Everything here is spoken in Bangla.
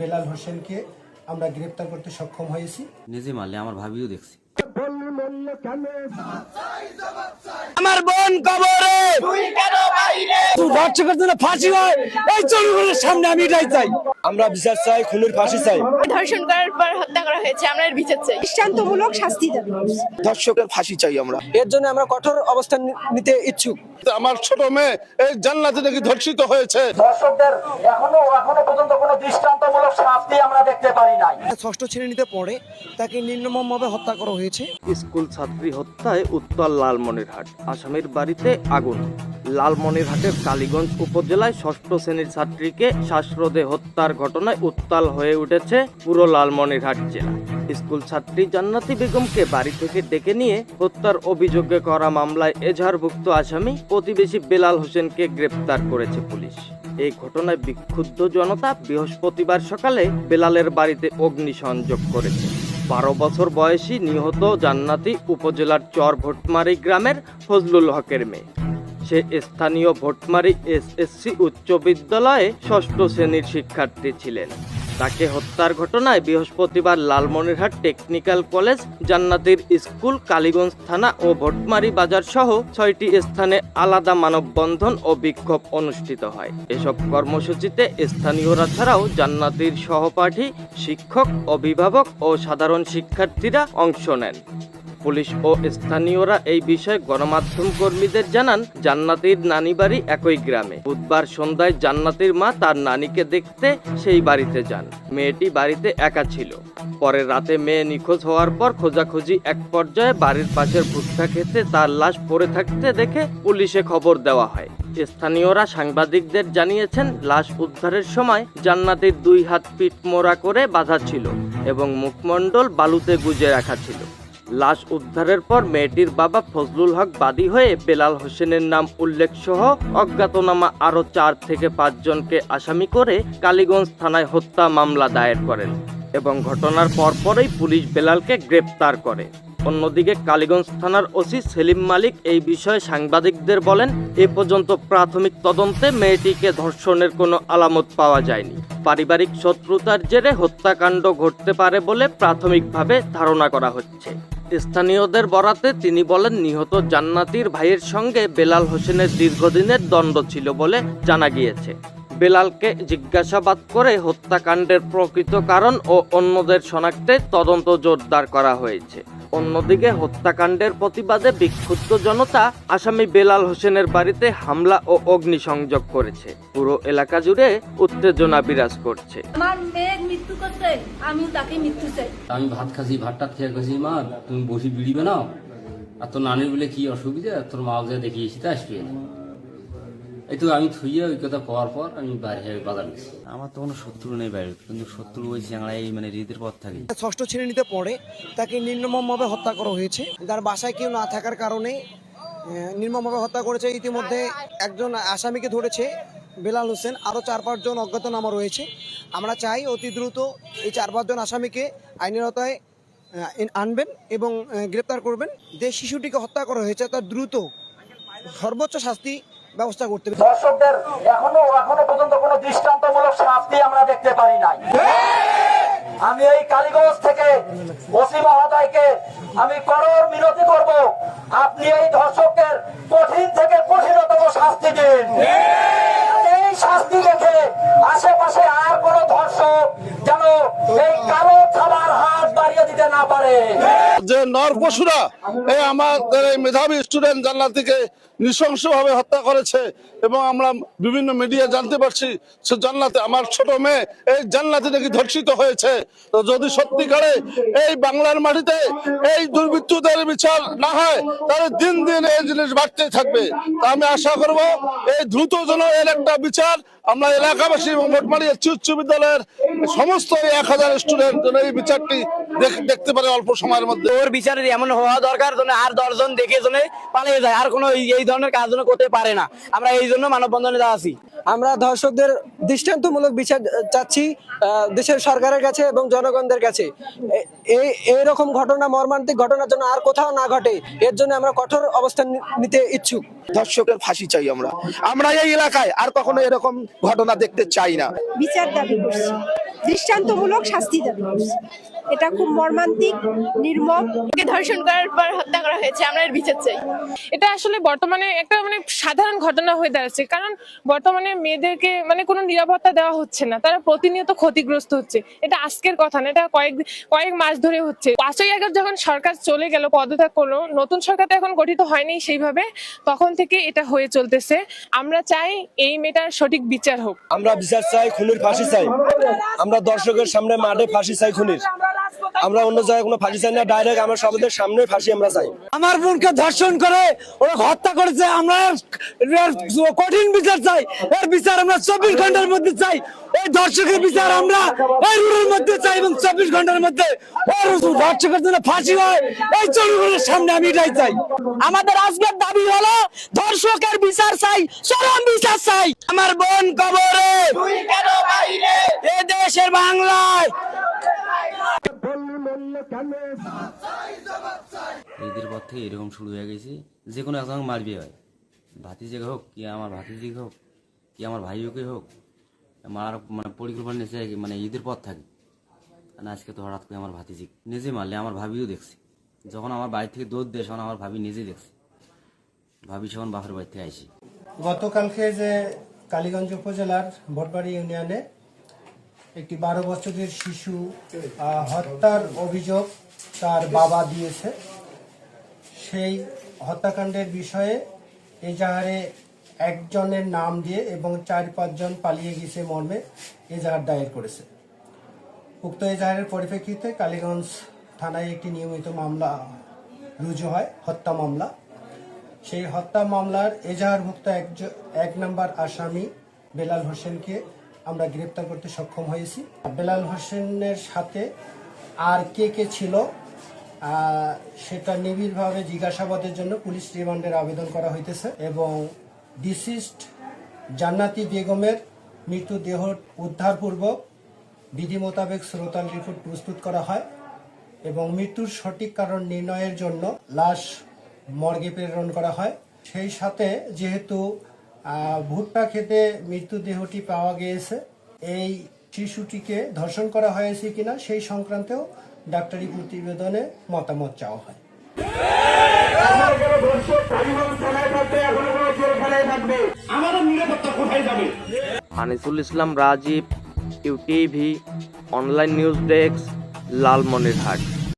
বেলাল হোসেনকে আমরা গ্রেপ্তার করতে সক্ষম হয়েছি। নিজে মারলে আমার ভাবিও দেখছি। আমার বোন কবরে। ধর্ষকের জন্য ফাঁসি হয়। এই জনগণের সামনে আমি এটাই চাই। আমরা বিচার চাই খুনের ফাঁসি চাই। ধর্ষণ করার পর হত্যা করা হয়েছে আমরা এর বিচার চাই। দৃষ্টান্তমূলক শাস্তি দাবি। ধর্ষকের ফাঁসি চাই আমরা। এর জন্য আমরা কঠোর অবস্থান নিতে ইচ্ছুক। আমার ছোট মেয়ে এই জান্নাতে নাকি ধর্ষিত হয়েছে। দর্শকদের এখনও এখনও পর্যন্ত কোনো নাই। ষষ্ঠ শ্রেণীতে পড়ে তাকে নির্মমভাবে হত্যা করা হয়েছে। স্কুল ছাত্রী হত্যায় উত্তর লালমনিরহাট আসামির বাড়িতে আগুন। লালমনিরহাটের কালীগঞ্জ উপজেলায় ষষ্ঠ শ্রেণির ছাত্রীকে শ্বাসরোধে হত্যার ঘটনায় উত্তাল হয়ে উঠেছে পুরো লালমনিরহাট জেলা। স্কুল ছাত্রী জান্নাতি বেগমকে বাড়ি থেকে ডেকে নিয়ে হত্যার অভিযোগে করা মামলায় এজাহারভুক্ত আসামি প্রতিবেশী বেলাল হোসেনকে গ্রেপ্তার করেছে পুলিশ। এই ঘটনায় বিক্ষুব্ধ জনতা বৃহস্পতিবার সকালে বেলালের বাড়িতে অগ্নিসংযোগ করেছে। বারো বছর বয়সী নিহত জান্নাতি উপজেলার চর ভোটমারি গ্রামের ফজলুল হকের মেয়ে। সে স্থানীয় ভোটমারি এসএসসি উচ্চ বিদ্যালয়ে ষষ্ঠ শ্রেণির শিক্ষার্থী ছিলেন। তাকে হত্যার ঘটনায় বৃহস্পতিবার লালমনিরহাট টেকনিক্যাল কলেজ, জান্নাতির স্কুল, কালীগঞ্জ থানা ও ভটমারি বাজার সহ ছয়টি স্থানে আলাদা মানববন্ধন ও বিক্ষোভ অনুষ্ঠিত হয়। এসব কর্মসূচিতে স্থানীয়রা ছাড়াও জান্নাতির সহপাঠী, শিক্ষক, অভিভাবক ও সাধারণ শিক্ষার্থীরা অংশ নেন। পুলিশ ও স্থানীয়রা এই বিষয়ে গণমাধ্যম কর্মীদের জানান, জান্নাতির নানি বাড়ি একই গ্রামে। বুধবার সন্ধ্যায় জান্নাতির মা তার নানিকে দেখতে সেই বাড়িতে যান। মেয়েটি বাড়িতে একা ছিল। পরে রাতে মেয়ে নিখোঁজ হওয়ার পর খোঁজাখুঁজি এক পর্যায়ে বাড়ির পাশের ভুট্টা খেতে তার লাশ পড়ে থাকতে দেখে পুলিশে খবর দেওয়া হয়। স্থানীয়রা সাংবাদিকদের জানিয়েছেন, লাশ উদ্ধারের সময় জান্নাতির দুই হাত পিঠ মোড়া করে বাঁধা ছিল এবং মুখমণ্ডল বালুতে গুজে রাখা ছিল। লাশ উদ্ধারের পর মেয়েটির বাবা ফজলুল হক বাদী হয়ে বেলাল হোসেনের নাম উল্লেখ সহ অজ্ঞাতনামা আরও চার থেকে পাঁচজনকে আসামি করে কালীগঞ্জ থানায় হত্যা মামলা দায়ের করেন এবং ঘটনার পরপরই পুলিশ বেলালকে গ্রেপ্তার করে। অন্যদিকে কালীগঞ্জ থানার ওসি সেলিম মালিক এই বিষয়ে সাংবাদিকদের বলেন, এ পর্যন্ত প্রাথমিক তদন্তে মেয়েটিকে ধর্ষণের কোনো আলামত পাওয়া যায়নি। পারিবারিক শত্রুতার জেরে হত্যাকাণ্ড ঘটতে পারে বলে প্রাথমিকভাবে ধারণা করা হচ্ছে। স্থানীয়দের বরাতে তিনি বলেন, নিহত জান্নাতির ভাইয়ের সঙ্গে বেলাল হোসেনের দীর্ঘদিনের দ্বন্দ্ব ছিল বলে জানা গিয়েছে। বেলালকে জিজ্ঞাসাবাদ করে হত্যাকাণ্ডের প্রকৃত কারণ ও অন্যদের শনাক্তে তদন্ত জোরদার করা হয়েছে। অন্যদিকে হত্যাকাণ্ডের প্রতিবাদে বিক্ষুব্ধ জনতা আসামি বেলাল হোসেনের বাড়িতে হামলা ও অগ্নিসংযোগ করেছে। পুরো এলাকা জুড়ে উত্তেজনা বিরাজ করছে। আমার মেয়ের মৃত্যু করছে আমিও তাকে মৃত্যু চাই। আমি ভাত খাসি ভাতটা খেয়ে গেছি মা তুমি বসি বিড়ি বানাও। আর তোর নানির বলে কি অসুবিধা? তোর মা দেখিয়েছি তা আসবে এই তো আমি থুইয়ে ওই কথা পাওয়ার পর আমি বাইরে বাজার গেছি। আমার তো কোনো শত্রু নেই বাইরে কিন্তু শত্রু ওই চ্যাংড়াই মানে হৃদের পথ থাকে। ষষ্ঠ শ্রেণীতে পড়ে তাকে নির্মমভাবে হত্যা করা হয়েছে। তার বাসায় কেউ না থাকার কারণে নির্মমভাবে হত্যা করেছে। ইতিমধ্যে একজন আসামিকে ধরেছে বেলাল হোসেন। আরও চার পাঁচজন অজ্ঞাতনামা রয়েছে। আমরা চাই অতি দ্রুত এই চার পাঁচজন আসামিকে আইনের আওতায় আনবেন এবং গ্রেপ্তার করবেন। যে শিশুটিকে হত্যা করা হয়েছে তার দ্রুত সর্বোচ্চ শাস্তি ব্যবস্থা করতে হবে। দর্শকদের এখনও এখনও পর্যন্ত কোনো দৃষ্টান্তমূলক শাস্তি আমরা দেখতে পারি নাই। আমি এই কালীগঞ্জ থেকে ওসি মহোদয়কে আমি করর মিনতি করব। আপনি এই ধর্ষকের কঠিন থেকে কঠিনতম শাস্তি দিন। এই শাস্তি দেখে আশেপাশে আর কোন ধর্ষক যেন এই কালো থামার হাত বাড়িয়ে দিতে না পারে। নর এই আমাদের এই মেধাবী স্টুডেন্ট জান্নাতিকে নৃশংসভাবে হত্যা করেছে এবং আমরা বিভিন্ন মিডিয়া জানতে পারছি, সে জান্নাতে আমার ছোট মেয়ে এই জান্নাতে নাকি ধর্ষিত হয়েছে। তো যদি সত্যিকারে এই বাংলার মাটিতে এই দুর্বৃত্তদের বিচার না হয়, তাহলে দিন দিন এই জিনিস বাড়তে থাকবে। তা আমি আশা করব এই দ্রুত যেন এর একটা বিচার আমরা এলাকাবাসী এবং মোটমারি উচ্চ বিদ্যালয়ের সমস্ত এক হাজার স্টুডেন্ট এই বিচারটি দেখতে পারে অল্প সময়ের মধ্যে। ওর বিচারের এমন হওয়া দরকার যেন আর দশজন দেখে যেন পালিয়ে যায়। আর কোনো এই- ধরনের কাজ করতে পারে না। আমরা এই জন্য মানববন্ধনে আছি। আমরা ধর্ষকদের দৃষ্টান্তমূলক বিচার চাচ্ছি আহ, দেশের সরকারের কাছে এবং জনগণদের কাছে। এই এইরকম ঘটনা মর্মান্তিক ঘটনার জন্য আর কোথাও না ঘটে এর জন্য আমরা কঠোর অবস্থান নিতে ইচ্ছুক। ধর্ষকের ফাঁসি চাই আমরা। আমরা এই এলাকায় আর কখনো এরকম ঘটনা দেখতে চাই না। বিচার দাবি করছি। দৃষ্টান্তমূলক শাস্তি দাবি করছি। এটা খুব মর্মান্তিক নির্মম। ওকে ধর্ষণ করার পর হত্যা করা হয়েছে আমরা এর বিচার চাই। এটা আসলে বর্তমানে একটা মানে সাধারণ ঘটনা হয়ে দাঁড়াচ্ছে কারণ বর্তমানে মেয়েদেরকে মানে কোনো নিরাপত্তা দেওয়া হচ্ছে না তারা প্রতিনিয়ত ক্ষতিগ্রস্ত হচ্ছে। এটা আজকের কথা না এটা কয়েক কয়েক মাস ধরে হচ্ছে। পাঁচই আগস্ট যখন সরকার চলে গেল পদত্যাগ করল নতুন সরকার তো এখন গঠিত হয়নি সেইভাবে তখন থেকে এটা হয়ে চলতেছে। আমরা চাই এই মেয়েটার সঠিক বিচার হোক। আমরা বিচার চাই খুনির ফাঁসি চাই। আমরা দর্শকের সামনে মাঠে ফাঁসি চাই খুনির। আমরা অন্য জায়গায় কোনো ফাঁসি চাই না ডাইরেক্ট আমরা সবাদের সামনে ফাঁসি আমরা চাই। আমার বোনকে ধর্ষণ করে ওরা হত্যা করেছে, আমরা কঠিন বিচার চাই। এর বিচার আমরা চব্বিশ ঘণ্টার মধ্যে চাই। এই দর্শকের বিচার আমরা এই রুলের মধ্যে চাই এবং চব্বিশ ঘণ্টার মধ্যে ধর্ষকের জন্য ফাঁসি হয়। এই জনগণের সামনে আমি এটাই চাই। আমাদের আজকের দাবি হলো ধর্ষকের বিচার চাই, চরম বিচার চাই। আমার বোন কবরে, এ দেশের বাংলায়। ঈদের পর থেকে এরকম শুরু হয়ে গেছে। যে কোনো একজন মারবে হয়। ভাতিজিকে হোক, কি আমার ভাতিজিকে হোক, কি আমার ভাইকে হোক মার মানে পরিকল্পনা নিয়েছে মানে ঈদের পর থাকে। আর আজকে তো হঠাৎ করে আমার ভাতিজি নিজে মারলে, আমার ভাবিও দেখছে। যখন আমার বাড়ি থেকে দৌড় দেয় তখন আমার ভাবি নিজে দেখছে। ভাবি যখন বাপের বাড়ি থেকে আইসি। গতকালকে যে কালীগঞ্জ উপজেলার ভটবাড়ি ইউনিয়নে একটি বারো বছরের শিশু হত্যার অভিযোগ তার বাবা দিয়েছে। সেই হত্যাকাণ্ডের বিষয়ে এজাহারে একজনের নাম দিয়ে এবং চার পাঁচজন পালিয়ে গেছে মর্মে এজাহার দায়ের করেছে। উক্ত এজাহারের পরিপ্রেক্ষিতে কালীগঞ্জ থানায় একটি নিয়মিত মামলা রুজু হয়, হত্যা মামলা। সেই হত্যা মামলার এজাহারভুক্ত এক নম্বর আসামি বেলাল হোসেনকে আমরা গ্রেপ্তার করতে সক্ষম হয়েছি। বেলাল হোসেনের সাথে আর কে কে ছিল সেটা নিবিড়ভাবে জিজ্ঞাসাবাদের জন্য পুলিশ রিমান্ডের আবেদন করা হইতেছে এবং ডিসিস্ট জান্নাতি বেগমের মৃতদেহ উদ্ধারপূর্বক বিধি মোতাবেক শ্রোতাল রিপোর্ট প্রস্তুত করা হয় এবং মৃত্যুর সঠিক কারণ নির্ণয়ের জন্য লাশ মর্গে প্রেরণ করা হয়। সেই সাথে যেহেতু ভুট্টা খেতে মৃতদেহটি পাওয়া গিয়েছে, এই শিশুটিকে ধর্ষণ করা হয়েছে কিনা সেই সংক্রান্তেও ডাক্তারি প্রতিবেদনে মতামত চাওয়া হয়। Anisul Islam Rajib UTV online news desk Lalmonirhat.